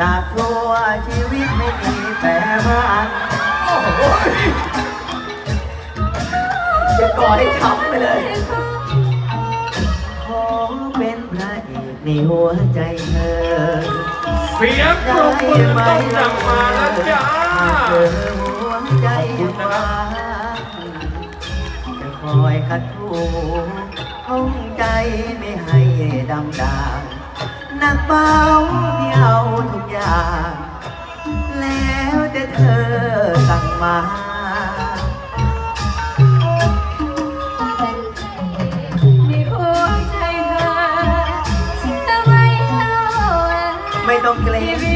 จากทั่วชีวิตไม่มีแต่มันโอ้โหจะก่อให้ช้ำไปเลย ขอเป็นพระเอกในหัวใจเธอเสียงปรบมือต้องดังมาแล้วจ้าเธอหัวใจว่างจะคอยคัดถูห้องใจไม่ให้ดำดางหนักเบาที่เอาทุกอย่างแมาในหัวใจเธอเชื่อไหมเล่าไม่ต้องเกรชีง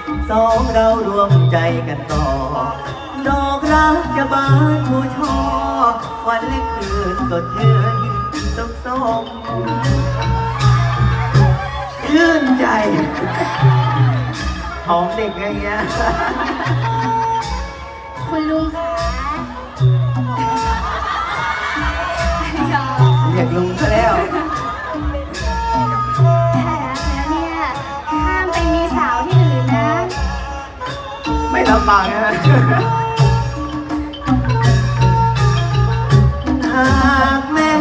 สองเรารวมใจกันต่อ ดอกรักจะบานชูช่อ วันและคืนสดชื่นส้มส้มชื่นใจหอมเด็กไงเนี่ย ไม่ลำบากนะหากแม้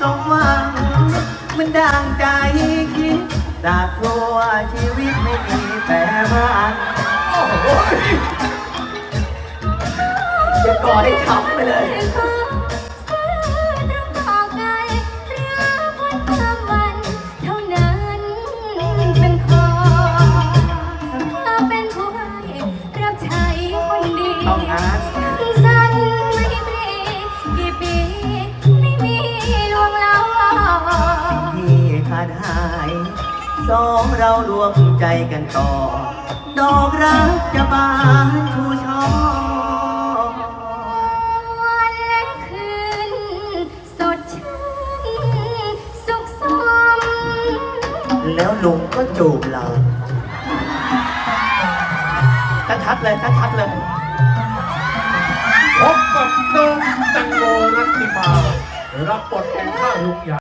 สมหวัง มันดังใจคิดจากทั่วชีวิตไม่มีแต่มันจะก่อให้ช้ำไปเลย คนดีต้องงานสั้นไม่ตรีกี่ปีไม่มีลวงล้อที่ขาดหายสองเรารวมใจกันต่อ ดอกรักจะบานชูช่อวันและคืนสดชื่นสุขสมแล้วลุงก็จูบเราชัดๆเลยชัดๆเลย พบกับน้องแตงโมรัตติมารับบทเป็นข้าลุงใหญ่